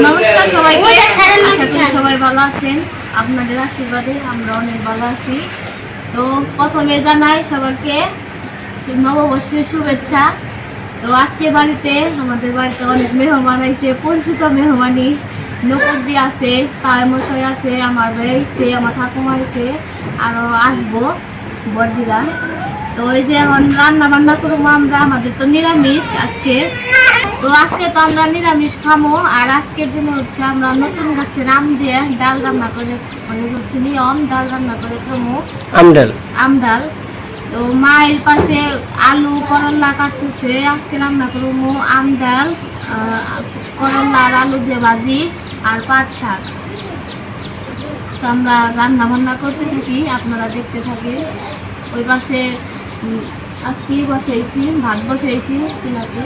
নমস্কার সবাইকে। আশা করি সবাই ভালো আছেন। আপনাদের আশীর্বাদে আমরা অনেক ভালো আছি। তো প্রথমে জানাই সবাইকে নববর্ষের শুভেচ্ছা। তো আজকে বাড়িতে আমাদের বাড়িতে অনেক মেহমান আইছে পরিচিত মেহমানি নকুরদি আছে তাই মশাই আছে আমার আছে আমার ঠাকুমা আছে আরও আসব বর্দিরা তো এই যে এখন রান্না বান্না করব আমরা আমাদের তো নিরামিষ আজকে। তো আজকে তো আমরা নিরামিষ খামো আর আজকের দিনে হচ্ছে আমরা নতুন গাছের আম দিয়ে ডাল রান্না করে মানে হচ্ছে নিয়ম ডাল রান্না করে খামো। আমডাল আমডাল তো মায়ের পাশে আলু করলা কাটতেছে আজকে রান্না করব আম ডাল করলা আর আলু দিয়ে ভাজি আর পাট শাক। তো আমরা রান্না বান্না করতে থাকি আপনারা দেখতে থাকি ওই পাশে আজকে বসাইছি ভাত বসাইছি চুলাতে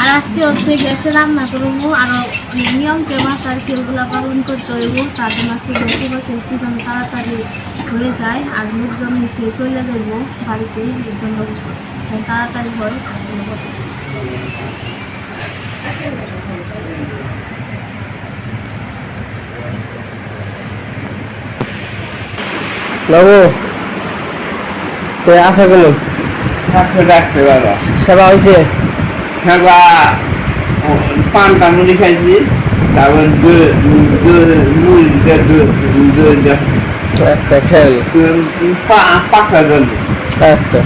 আর আজকে হচ্ছে গ্যাসে রান্না করব আরও অনেক নিয়মকে মাথার সেগুলো পালন করতে হইব তার জন্য আজকে গ্যাসে বসাইছি যেন তাড়াতাড়ি হয়ে যায় আর লোকজন এসে চলে যাইব বাড়িতে এই জন্য তাড়াতাড়ি হয় বাবু তো আশা করল থাকতে রাখতে বাবা। সেবা হয়েছে খেলা পানটা মুড়ি খাইছি। তারপর আচ্ছা খেয়াল দু- পা- পাকা জল আচ্ছা।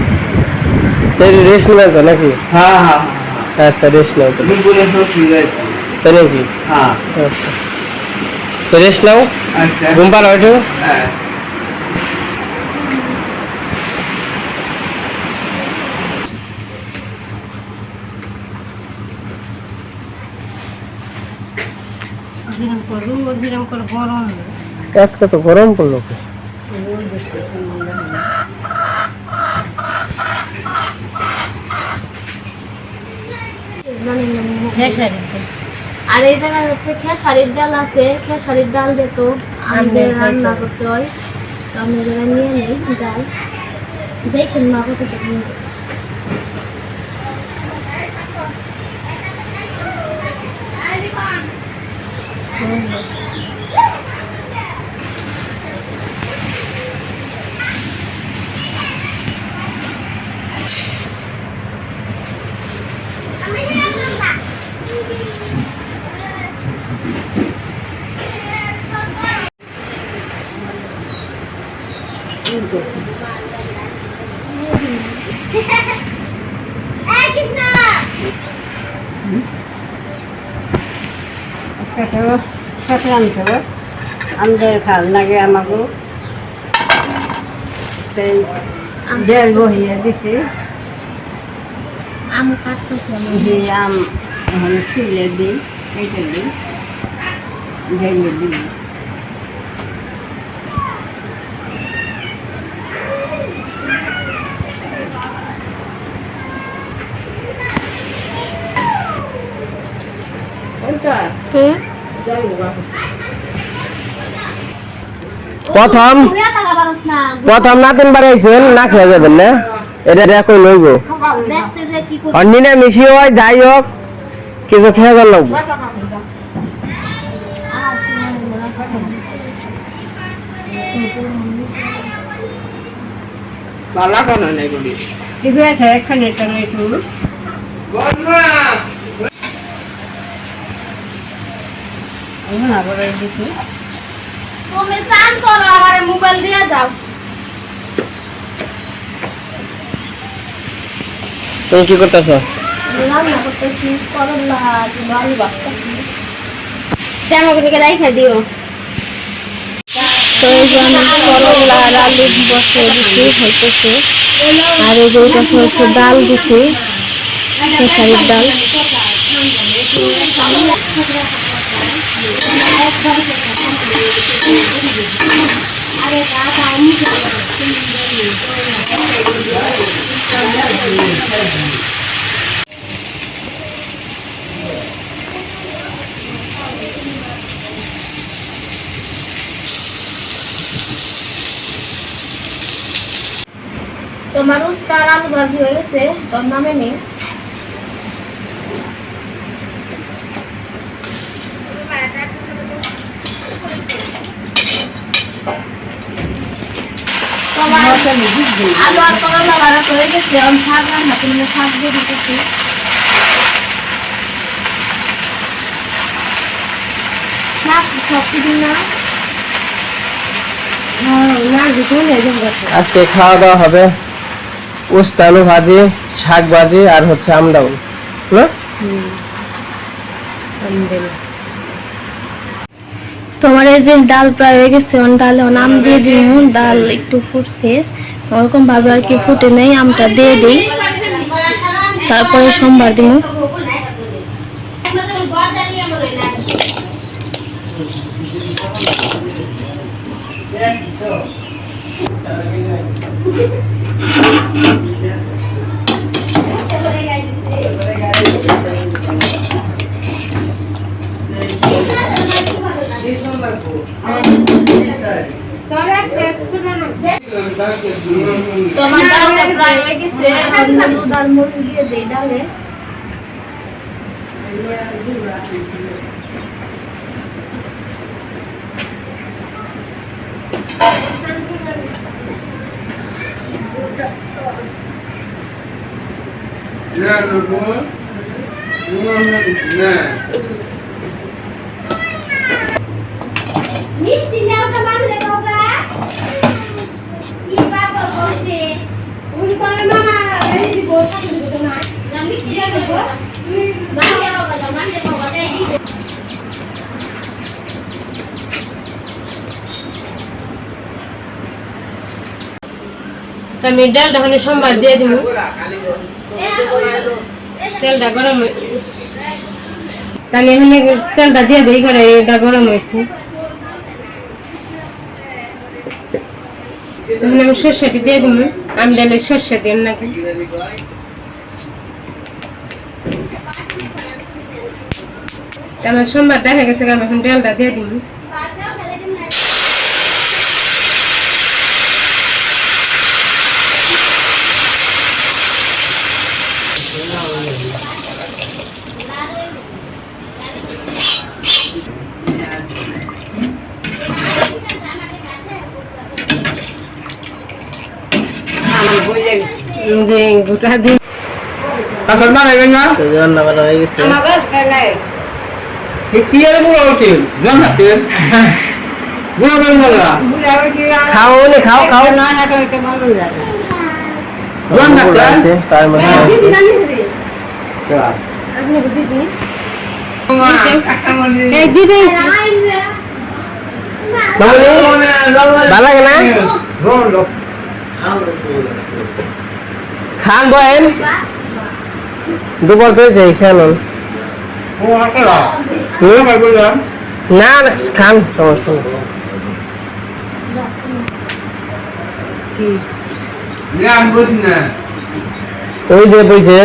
তো রেস্ট তো নাকি? হ্যাঁ হ্যাঁ আচ্ছা রেস্ট নাও তাই নাকি? হ্যাঁ। আচ্ছা। রেস্ট নাও। আচ্ছা। ঘুম পাড়া ওঠো হ্যাঁ। আজকে তো গরম পড়ল। আর এই জায়গায় হচ্ছে খেসারির ডাল আছে, খেসারির ডাল দিয়ে তো রান্না করতে হয়। তো আমি নিয়ে নিই ডাল। দেখেন মা কত Túi. হবে আমাদের ভালো লাগে আমাকে। সেই ডেল বহিয়ে দিছি। আম কাটতেছি আমি আম এখন ছিলে দিই কেটে দিই ঢেলে দিই। হুম? প্রথম প্রথম নাতিন বাড়াইছেন না খেয়ে যাবেন না? এটা দেখো লইব আর নিরামিষি হয় যাই হোক কিছু খেয়ে গেল কেন ঠিক আছে এখানে একটু দিছি। তুমি স্নান করো আমার মোবাইল দিয়ে তুমি কি করতেছ? রান্না করতেছি করলা কিংবা আলু বাচ্চাছি রাইখা দিও। তো এই যে আমি করলা আর আলু বসিয়ে দিচ্ছি হইতেছে। আর এই যে এটা হচ্ছে ডাল দিচ্ছি খেসারির ডাল। তোমার উস্তার আলু ভাজি হয়ে গেছে তোর নামে নেই আমার আলু আর করলা ভাড়া হয়ে গেছে আমি শাক রান্না করলে শাক দিয়ে দিতেছি। আজকে খাওয়া দাওয়া হবে উস্তা আলু ভাজি শাক ভাজি আর হচ্ছে আমডাউল না তোমার এই যে ডাল প্রায় হয়ে গেছে ডালে নাম দিয়ে দিব ডাল একটু ফুটছে। ওরকম ভাবে আর কি ফুটে নেই, আমটা দিয়ে দিই। তারপরে সোমবার দিব তোমার ডালটা প্রায় হয়ে গেছে হলুদ আর মরিচ দিয়ে দেই ডালে না লোক না মিষ্টি নেওয়া বান্ধে বাবা কি বাবা বলতে উনি করে মামা এই দিব সাথে দিব না না মিষ্টি নেওয়া গো তুমি বান্ধে বাবা যাও বান্ধে বাবা দেই তো আমি ডালটা ওখানে সোমবার দিয়ে দিব তেলটা গরম তাহলে এখানে তেলটা দিয়ে দিই করে এটা গরম হয়েছে। তখন আমি সর্ষেটি দিয়ে দিব আমি ডালে সর্ষে দিন নাকি? তা আমার সোমবার দেখা গেছে আমি এখন ডালটা দিয়ে দিব। যে গোটা দিন এখন না নেবেন না? রান্না বান্না হয়ে গেছে। কি আর হোটেল জান তেল বড় বড় বড় খাও নে খাও খাও। না না করে ভালো লাগে। জান না গরুগুলো আছে তার মধ্যে আপনি দিদি? কাকামণি। এই দিদি। ভালো? লাগে না? রোল খান বয়েন। দুপুর তো হয়েছে খান না না, খান সমস্যা ওই যে বইছে।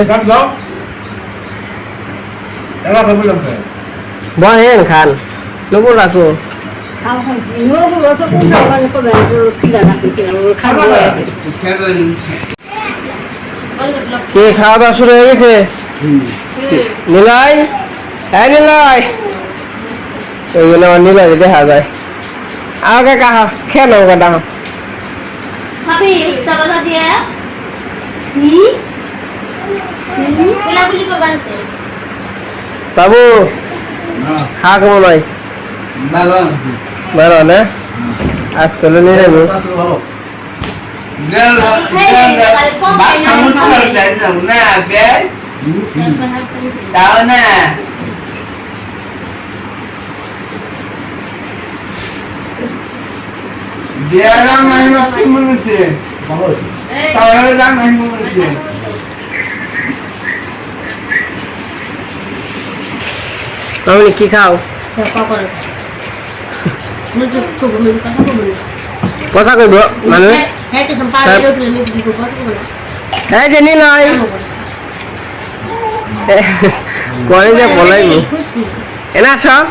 বহেন খান। দুপুর রাখো। কে খাওয়া দাওয়া শুরু হয়ে গেছে? নিলয়? হ্যাঁ নিলয়। ওই জন্য আমার নিলয় দেখা যায়। আমাকে কাহা খেয়ে নেব কাটা বাবু খা কেমন নয় ভালো ভালো না আজকাল নিরামিষ গেল বাদ কামুন করে দেয় না বে তাও না দেয়ারা মাইমা কি মনেছে তাহলে কি খাও কথা কইব মানুষ এই যে নিলয় কয়ে যে বলাইনি এনা সব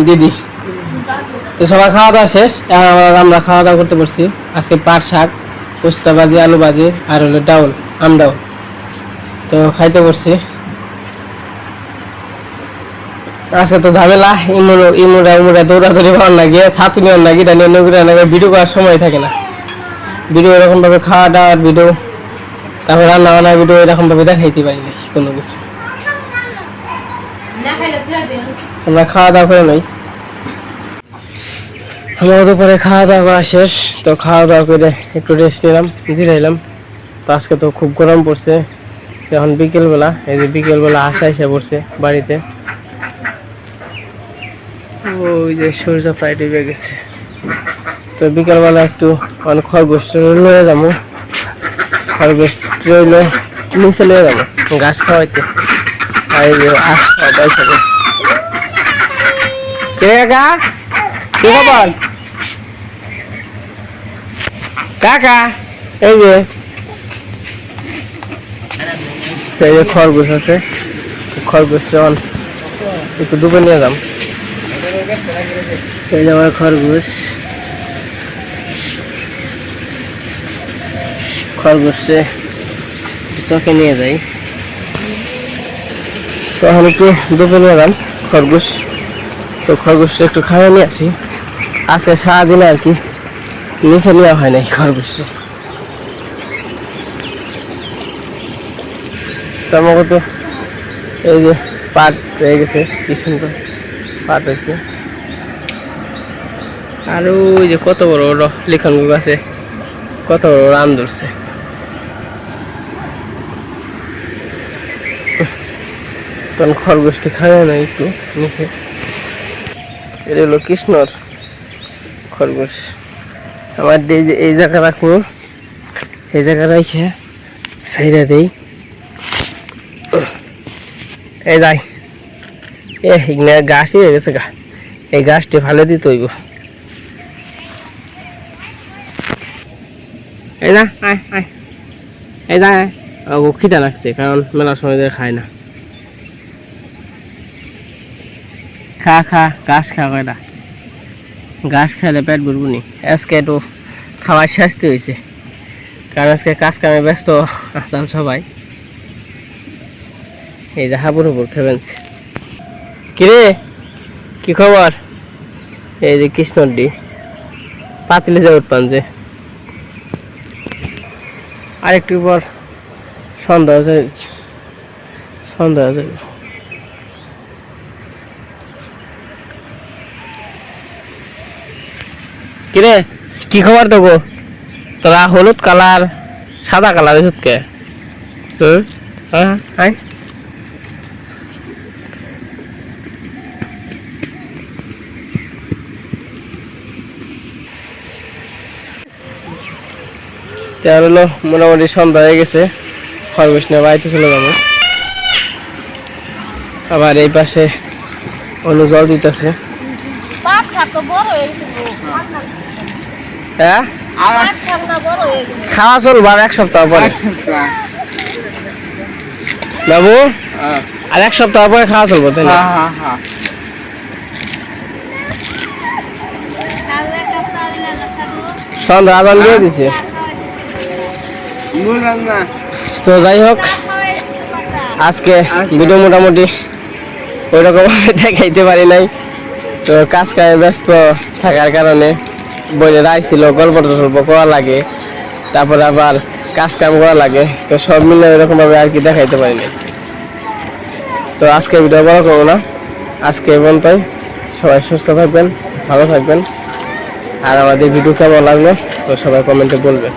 দিদি তো সবার খাওয়া দাওয়া শেষ আমরা- আমরা খাওয়া দাওয়া করতে পারছি আজকে পাট শাক পোস্তা ভাজি আলু ভাজি আর হলো ডাউল আম ডাউল তো খাইতে বসছি। আজকে তো ঝামেলা ইমুনো ইমুরা ইমুরা দৌড়াদৌড়ি ভালো লাগে ছাতু নিয়ে না গিটা নিয়ে নগুড়া না ভিডিও করার সময় থাকে না। ভিডিও এরকম ভাবে খাওয়া দাওয়ার ভিডিও তারপর রান্না বান্নার ভিডিও এরকম ভাবে দেখাইতে পারি না কোনো কিছু। আমরা খাওয়া দাওয়া করে নাই। আমরা দুপুরে খাওয়া দাওয়া করা শেষ। তো খাওয়া দাওয়া করে একটু রেস্ট নিলাম জিরাইলাম তো আজকে তো খুব গরম পড়ছে। এখন বিকেলবেলা, এই যে বিকেলবেলা আসা এসে পড়ছে বাড়িতে। ওই যে সূর্য প্রায় ডুবে গেছে। তো বিকেলবেলা একটু অনেক খরগোশ লয়ে যাব। খরগোশ রইল নিচে লয়ে যাব, ঘাস খাওয়াইতে। আর এই যে আখ খাওয়া দাওয়া কে খবর? কাকা, এই যে। খরগোশ আছে, খরগোশ যখন একটু ডুবে নিয়ে যাম। এই যে আমার খরগোশ। খরগোশে চোখে নিয়ে যাই। তখন একটু ডুবে নিয়ে যাম খরগোশ। তো খরগোশ একটু খাওয়া নিয়ে আসি। আজকে সারাদিন আর কি নিচে নেওয়া হয় নাই খরগোশ আমাকে তো এই যে পাট হয়ে গেছে কি সুন্দর পাট হয়েছে। আর ওই যে কত বড় বড় লিখন আছে, কত বড় রান ধরছে। তখন খরগোশটি খাওয়া না একটু নিচে। এটা হলো কৃষ্ণর খরগোশ। আমার এই যে এই জায়গা রাখব। এই জায়গা রাখে সাইডা দেই। এই যাই। এ গাছই হয়ে গেছে গা। এই গাছটি ভালো দিতে হইব। এই না আয় আয়। এই যা খিদা লাগছে, কারণ মেলার সময় ধরে খায় না। খা খা, গাছ খা কয়টা ঘাস খাইলে পেট ভরবো নি আজকে একটু খাওয়ার শাস্তি হয়েছে। কারণ আজকে কাজ কামে ব্যস্ত আসাল সবাই। এই যে হাবুর উপর খেবেনছে কিরে? কি খবর? এই যে কৃষ্ণডি পাতিলে যে উঠপান যে। আরেকটু পর সন্ধ্যা হয়ে সন্ধ্যা হয়ে কিরে কি খবর দেবো তোরা হলুদ কালার সাদা কালার এসব কে? হ্যাঁ। তার হলো মোটামুটি সন্ধ্যা হয়ে গেছে খরগোশ নিয়ে বাড়িতে চলে যাব। আবার এই পাশে অনু জল দিতেছে। হয়ে। হ্যাঁ হয়ে খাওয়া চলবো আর এক সপ্তাহ পরে। বাবু? আর এক সপ্তাহ পরে খাওয়া চলবো তাই না? একটা তাল সন্ধ্যা আদান দিয়ে দিছে। তো যাই হোক আজকে ভিডিও মোটামুটি ওই রকম দেখাইতে পারি নাই। তো কাজ কাজে ব্যস্ত থাকার কারণে বইয়ের আসছিল গল্প টল্প করা লাগে, তারপর আবার কাজ কাম করা লাগে, তো সব মিলে এরকম ভাবে আর কি দেখাইতে পারি নাই। তো আজকে ভিডিও বড় করব না। আজকে এবং তাই সবাই সুস্থ থাকবেন, ভালো থাকবেন। আর আমাদের ভিডিও কেমন লাগল, তো সবাই কমেন্টে বলবেন।